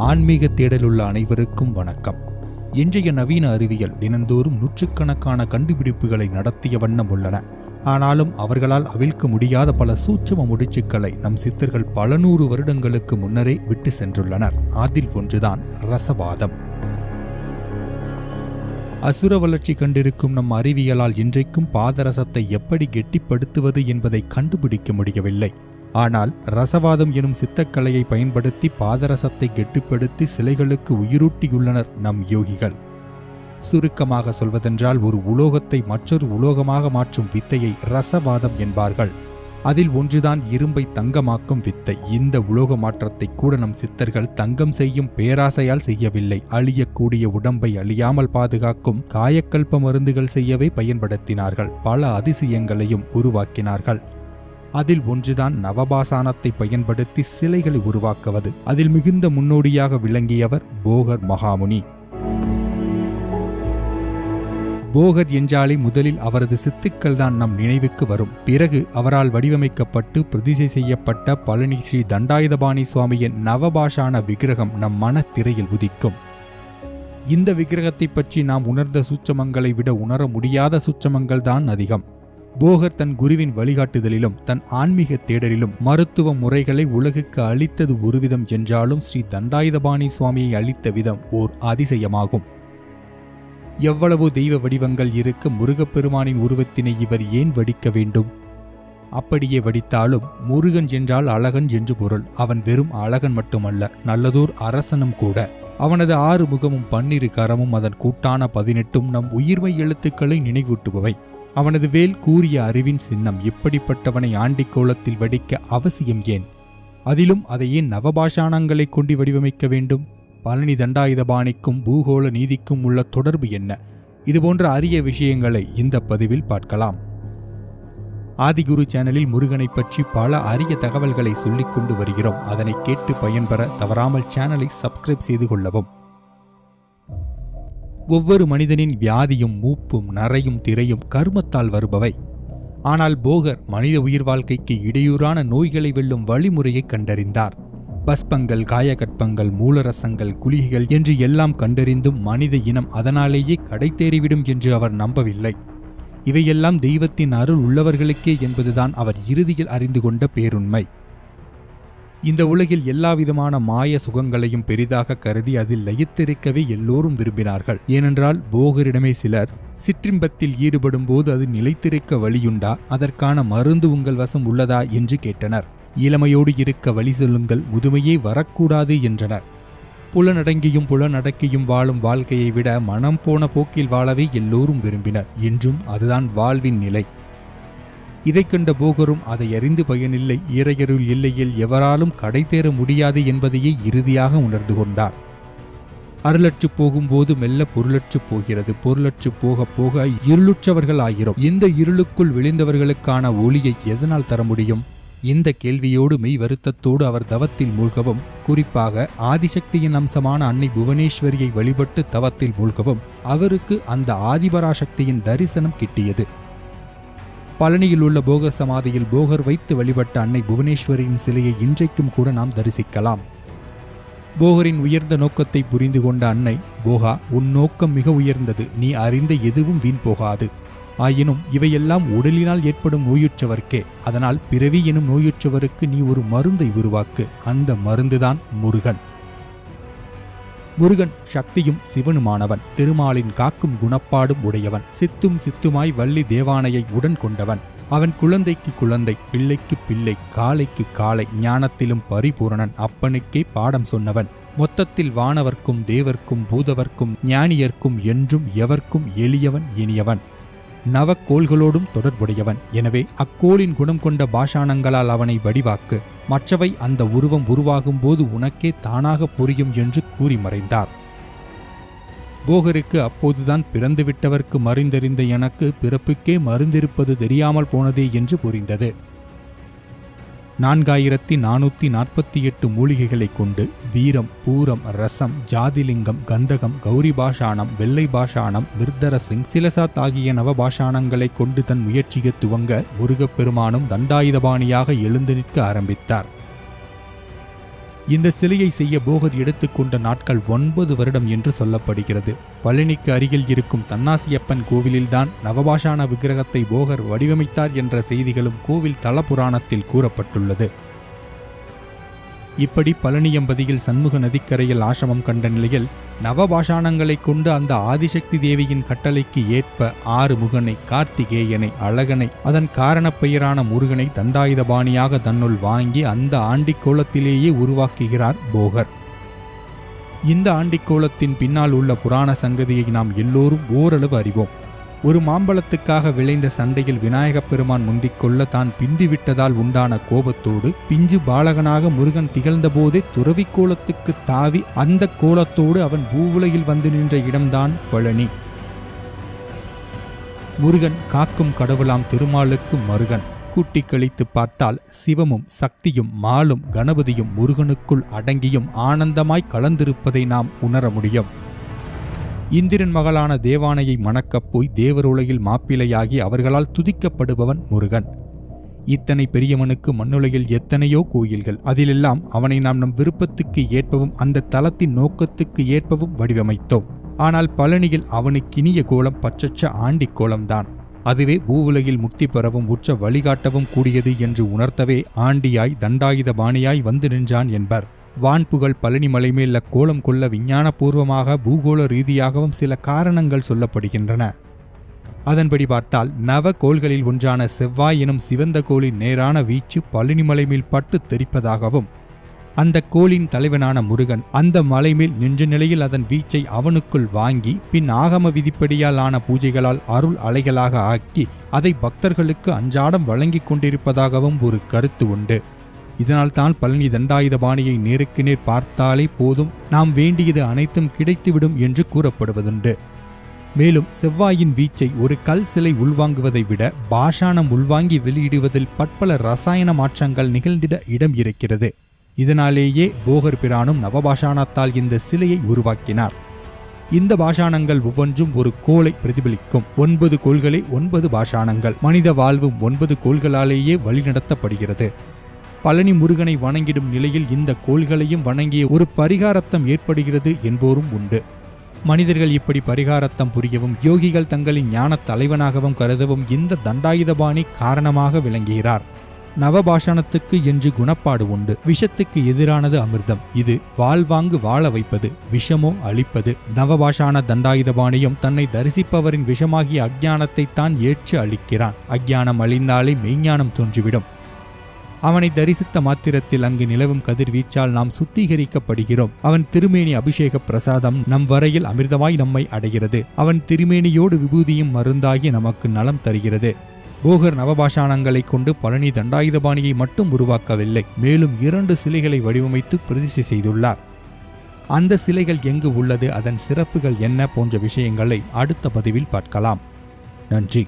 ஆன்மீக தேடலுள்ள அனைவருக்கும் வணக்கம். இன்றைய நவீன அறிவியல் தினந்தோறும் நூற்றுக்கணக்கான கண்டுபிடிப்புகளை நடத்திய வண்ணம் உள்ளன. ஆனாலும் அவர்களால் அவிழ்க்க முடியாத பல சூட்சம முடிச்சுக்களை நம் சித்தர்கள் பல நூறு வருடங்களுக்கு முன்னரே விட்டு சென்றுள்ளனர். அதில் ஒன்றுதான் ரசவாதம். அசுர வளர்ச்சி கண்டிருக்கும் நம் அறிவியலால் இன்றைக்கும் பாதரசத்தை எப்படி கெட்டிப்படுத்துவது என்பதை கண்டுபிடிக்க முடியவில்லை. ஆனால் ரசவாதம் எனும் சித்தக்கலையை பயன்படுத்தி பாதரசத்தை கெட்டுப்படுத்தி சிலைகளுக்கு உயிரூட்டியுள்ளனர் நம் யோகிகள். சுருக்கமாக சொல்வதென்றால் ஒரு உலோகத்தை மற்றொரு உலோகமாக மாற்றும் வித்தையை ரசவாதம் என்பார்கள். அதில் ஒன்றுதான் இரும்பை தங்கமாக்கும் வித்தை. இந்த உலோக மாற்றத்தை கூட நம் சித்தர்கள் தங்கம் செய்யும் பேராசையால் செய்யவில்லை. அழியக்கூடிய உடம்பை அழியாமல் பாதுகாக்கும் காயக்கல்ப மருந்துகள் செய்யவே பயன்படுத்தினார்கள். பல அதிசயங்களையும் உருவாக்கினார்கள். அதில் ஒன்றுதான் நவபாசானத்தை பயன்படுத்தி சிலைகளை உருவாக்குவது. அதில் மிகுந்த முன்னோடியாக விளங்கியவர் போகர் மகாமுனி. போகர் என்றாலே முதலில் அவரது சித்துக்கள் தான் நம் நினைவுக்கு வரும். பிறகு அவரால் வடிவமைக்கப்பட்டு பிரதிசை செய்யப்பட்ட பழனி ஸ்ரீ தண்டாயுதபாணி சுவாமியின் நவபாஷான விக்கிரகம் நம் மன திரையில் உதிக்கும். இந்த விக்கிரகத்தை பற்றி நாம் உணர்ந்த சூச்சமங்களை விட உணர முடியாத சூட்சமங்கள் தான் அதிகம். போகர் தன் குருவின் வழிகாட்டுதலிலும் தன் ஆன்மீக தேடலிலும் மருத்துவ முறைகளை உலகுக்கு அளித்தது ஒருவிதம் என்றாலும் ஸ்ரீ தண்டாயுதபாணி சுவாமியை அளித்த விதம் ஓர் அதிசயமாகும். எவ்வளவு தெய்வ வடிவங்கள் இருக்க முருகப்பெருமானின் உருவத்தினை இவர் ஏன் வடிக்க வேண்டும்? அப்படியே வடித்தாலும் முருகன் என்றால் அழகன் என்று பொருள். அவன் வெறும் அழகன் மட்டுமல்ல நல்லதோர் அரசனும் கூட. அவனது ஆறு முகமும் பன்னிரு கரமும் அதன் கூட்டான பதினெட்டும் நம் உயிர்மை எழுத்துக்களை நினைவூட்டுபவை. அவனது வேல் கூறிய அறிவின் சின்னம் இப்படிப்பட்டவனை ஆண்டிக்கோலத்தில் வடிக்க அவசியம் ஏன்? அதிலும் அதை ஏன் நவபாஷாணங்களை கொண்டு வடிவமைக்க வேண்டும்? பழனி தண்டாயுதபாணிக்கும் பூகோள நீதிக்கும் உள்ள தொடர்பு என்ன? இதுபோன்ற அரிய விஷயங்களை இந்த பதிவில் பார்க்கலாம். ஆதிகுரு சேனலில் முருகனை பற்றி பல அரிய தகவல்களை சொல்லிக் கொண்டு வருகிறோம். அதனை கேட்டு பயன்பெற தவறாமல் சேனலை சப்ஸ்கிரைப் செய்து கொள்ளவும். ஒவ்வொரு மனிதனின் வியாதியும் மூப்பும் நரையும் திரையும் கர்மத்தால் வருபவை. ஆனால் போகர் மனித உயிர் வாழ்க்கைக்கு இடையூறான நோய்களை வெல்லும் வழிமுறையை கண்டறிந்தார். பஸ்பங்கள் காயகற்பங்கள் மூலரசங்கள் குளிகைகள் என்று எல்லாம் கண்டறிந்தும் மனித இனம் அதனாலேயே கடைத்தேறிவிடும் என்று அவர் நம்பவில்லை. இவையெல்லாம் தெய்வத்தின் அருள் உள்ளவர்களுக்கே என்பதுதான் அவர் இறுதியில் அறிந்து கொண்ட பேருண்மை. இந்த உலகில் எல்லாவிதமான மாய சுகங்களையும் பெரிதாக கருதி அதில் லயித்திருக்கவே எல்லோரும் விரும்பினார்கள். ஏனென்றால் போகரிடமே சிலர் சிற்றின்பத்தில் ஈடுபடும் போது அது நிலைத்திருக்க வழியுண்டா? அதற்கான மருந்து உங்கள் வசம் உள்ளதா? என்று கேட்டனர். இளமையோடு இருக்க வழி சொல்லுங்கள் முதுமையே வரக்கூடாது என்றனர். புலனடங்கியும் புலனடக்கியும் வாழும் வாழ்க்கையை விட மனம் போன போக்கில் வாழவே எல்லோரும் விரும்பினர். என்றும் அதுதான் வாழ்வின் நிலை. இதை கண்ட போகரும் அதை அறிந்து பயனில்லை ஈரையருள் இல்லையில் எவராலும் கடை தேர முடியாது என்பதையே இறுதியாக உணர்ந்து கொண்டார். அருளற்று போகும்போது மெல்ல பொருளற்று போகிறது பொருளற்று போக போக இருளுற்றவர்கள் ஆகிறோம் இந்த இருளுக்குள் விளைந்தவர்களுக்கான ஒளியை எதனால் தர முடியும்? இந்த கேள்வியோடு மெய் வருத்தத்தோடு அவர் தவத்தில் மூழ்கவும் குறிப்பாக ஆதிசக்தியின் அம்சமான அன்னை புவனேஸ்வரியை வழிபட்டு தவத்தில் மூழ்கவும் அவருக்கு அந்த ஆதிபராசக்தியின் தரிசனம் கிட்டியது. பழனியில் உள்ள போகர் சமாதியில் போகர் வைத்து வழிபட்ட அன்னை புவனேஸ்வரியின் சிலையை இன்றைக்கும் கூட நாம் தரிசிக்கலாம். போகரின் உயர்ந்த நோக்கத்தை புரிந்து கொண்ட அன்னை போகா உன் நோக்கம் மிக உயர்ந்தது. நீ அறிந்த எதுவும் வீண் போகாது. ஆயினும் இவையெல்லாம் உடலினால் ஏற்படும் நோயுற்றவர்க்கே. அதனால் பிறவி எனும் நோயுற்றவருக்கு நீ ஒரு மருந்தை உருவாக்கு. அந்த மருந்துதான் முருகன். முருகன் சக்தியும் சிவனுமானவன். திருமாலின் காக்கும் குணப்பாடும் உடையவன். சித்தும் சித்துமாய் வள்ளி தேவானையை உடன் கொண்டவன். அவன் குழந்தைக்கு குழந்தை பிள்ளைக்கு பிள்ளை காலைக்கு காலை ஞானத்திலும் பரிபூரணன் அப்பனுக்கே பாடம் சொன்னவன். மொத்தத்தில் வானவர்க்கும் தேவர்க்கும் பூதவர்க்கும் ஞானியர்க்கும் என்றும் எவர்க்கும் எளியவன் இனியவன். நவக்கோள்களோடும் தொடர்புடையவன். எனவே அக்கோளின் குணம் கொண்ட பாஷாணங்களால் அவனை வடிவாக்கு. மற்றவை அந்த உருவம் உருவாகும் போது உனக்கே தானாக புரியும் என்று கூறி மறைந்தார். போகருக்கு அப்போதுதான் பிறந்துவிட்டவர்க்கு மறிந்தறிந்த எனக்கு பிறப்புக்கே மருந்திருப்பது தெரியாமல் போனதே என்று புரிந்தது. நான்காயிரத்தி நானூற்றி நாற்பத்தி எட்டு மூலிகைகளைக் கொண்டு வீரம் பூரம் ரசம் ஜாதிலிங்கம் கந்தகம் கௌரி பாஷாணம் வெள்ளை பாஷாணம் விருத்தரசிங் சிலசாத் ஆகிய நவபாஷாணங்களைக் கொண்டு தன் முயற்சியை துவங்க முருகப்பெருமானும் தண்டாயுதபாணியாக எழுந்து நிற்க ஆரம்பித்தார். இந்த சிலையை செய்ய போகர் எடுத்துக்கொண்ட நாட்கள் ஒன்பது வருடம் என்று சொல்லப்படுகிறது. பழனிக்கு அருகில் இருக்கும் தன்னாசியப்பன் கோவிலில்தான் நவபாஷான விக்கிரகத்தை போகர் வடிவமைத்தார் என்ற செய்திகளும் கோவில் தல புராணத்தில் கூறப்பட்டுள்ளது. இப்படி பழனியம்பதியில் சண்முக நதிக்கரையில் ஆசிரமம் கண்ட நிலையில் நவபாஷாணங்களைக் கொண்டு அந்த ஆதிசக்தி தேவியின் கட்டளைக்கு ஏற்ப ஆறு முகனை கார்த்திகேயனை அழகனை அதன் காரணப் பெயரான முருகனை தண்டாயுதபாணியாக தன்னுள் வாங்கி அந்த ஆண்டிக்கோலத்திலேயே உருவாக்குகிறார் போகர். இந்த ஆண்டிக்கோலத்தின் பின்னால் உள்ள புராண சங்கதியை நாம் எல்லோரும் ஓரளவு அறிவோம். ஒரு மாம்பழத்துக்காக விளைந்த சண்டையில் விநாயகப் பெருமான் முந்திக் கொள்ள தான் பிந்திவிட்டதால் உண்டான கோபத்தோடு பிஞ்சு பாலகனாக முருகன் திகழ்ந்தபோதே துறவி கோலத்துக்கு தாவி அந்த கோலத்தோடு அவன் பூவுலகில் வந்து நின்ற இடம்தான் பழனி. முருகன் காக்கும் கடவுளாம் திருமாலுக்கு மருகன். கூட்டி கழித்து பார்த்தால் சிவமும் சக்தியும் மாலும் கணபதியும் முருகனுக்குள் அடங்கியும் ஆனந்தமாய் கலந்திருப்பதை நாம் உணர முடியும். இந்திரன் மகளான தேவானையை மணக்கப் போய் தேவருலகில் மாப்பிளையாகி அவர்களால் துதிக்கப்படுபவன் முருகன். இத்தனை பெரியவனுக்கு மண்ணுலகில் எத்தனையோ கோயில்கள். அதிலெல்லாம் அவனை நாம் நம் விருப்பத்துக்கு ஏற்பவும் அந்த தலத்தின் நோக்கத்துக்கு ஏற்பவும் வடிவமைத்தோம். ஆனால் பழனியில் அவனுக்கினிய கோலம் பச்சச்ச ஆண்டிக் கோலம்தான். அதுவே பூவுலகில் முக்தி பெறவும் உற்ற வழிகாட்டவும் கூடியது என்று உணர்த்தவே ஆண்டியாய் தண்டாயுத பாணியாய் வந்து நின்றான் என்பர். வான்புகழ் பழனி மலை மேல் கோலம் கொள்ள விஞ்ஞானபூர்வமாக பூகோள ரீதியாகவும் சில காரணங்கள் சொல்லப்படுகின்றன. அதன்படி பார்த்தால் நவ கோள்களில் ஒன்றான செவ்வாய் எனும் சிவந்த கோளின் நேரான வீச்சு பழனிமலை மேல் பட்டு தெரிப்பதாகவும் அந்த கோளின் தலைவனான முருகன் அந்த மலை மேல் நின்ற நிலையில் அதன் வீச்சை அவனுக்குள் வாங்கி பின் ஆகம விதிப்படியால் ஆன பூஜைகளால் அருள் அலைகளாக ஆக்கி அதை பக்தர்களுக்கு அன்றாடம் வழங்கிக் கொண்டிருப்பதாகவும் ஒரு கருத்து உண்டு. இதனால்தான் பழனி தண்டாயுதபாணியை நேருக்கு நேர் பார்த்தாலே போதும். நாம் வேண்டியது அனைத்தும் கிடைத்துவிடும் என்று கூறப்படுவதுண்டு. மேலும் செவ்வாயின் வீச்சை ஒரு கல் சிலை உள்வாங்குவதை விட பாஷாணம் உள்வாங்கி வெளியிடுவதில் பற்பல ரசாயன மாற்றங்கள் நிகழ்ந்திட இடம் இருக்கிறது. இதனாலேயே போகர் பிரானும் நவபாஷாணத்தால் இந்த சிலையை உருவாக்கினார். இந்த பாஷாணங்கள் ஒவ்வொன்றும் ஒரு கோலை பிரதிபலிக்கும். ஒன்பது கோள்களே ஒன்பது பாஷாணங்கள். மனித வாழ்வும் ஒன்பது கோள்களாலேயே வழிநடத்தப்படுகிறது. பழனி முருகனை வணங்கிடும் நிலையில் இந்த கோள்களையும் வணங்கிய ஒரு பரிகாரத்தம் ஏற்படுகிறது என்போரும் உண்டு. மனிதர்கள் இப்படி பரிகாரத்தம் புரியவும் யோகிகள் தங்களின் ஞான தலைவனாகவும் கருதவும் இந்த தண்டாயுதபாணி காரணமாக விளங்குகிறார். நவபாஷணத்துக்கு என்று குணப்பாடு உண்டு. விஷத்துக்கு எதிரானது அமிர்தம். இது வாழ்வாங்கு வாழ வைப்பது விஷமோ அழிப்பது. நவபாஷான தண்டாயுதபாணியும் தன்னை தரிசிப்பவரின் விஷமாகிய அஜ்ஞானத்தை தான் ஏற்று அளிக்கிறான். அஜ்ஞானம் அழிந்தாலே மெய்ஞானம் தோன்றிவிடும். அவனை தரிசித்த மாத்திரத்தில் அங்கு நிலவும் கதிர்வீச்சால் நாம் சுத்திகரிக்கப்படுகிறோம். அவன் திருமேனி அபிஷேக பிரசாதம் நம் வரையில் அமிர்தமாய் நம்மை அடைகிறது. அவன் திருமேனியோடு விபூதியும் மருந்தாகி நமக்கு நலம் தருகிறது. போகர் நவபாஷாணங்களை கொண்டு பழனி தண்டாயுதபாணியை மட்டும் உருவாக்கவில்லை. மேலும் இரண்டு சிலைகளை வடிவமைத்து பிரதிஷ்டை செய்துள்ளார். அந்த சிலைகள் எங்கு உள்ளது அதன் சிறப்புகள் என்ன போன்ற விஷயங்களை அடுத்த பதிவில் பார்க்கலாம். நன்றி.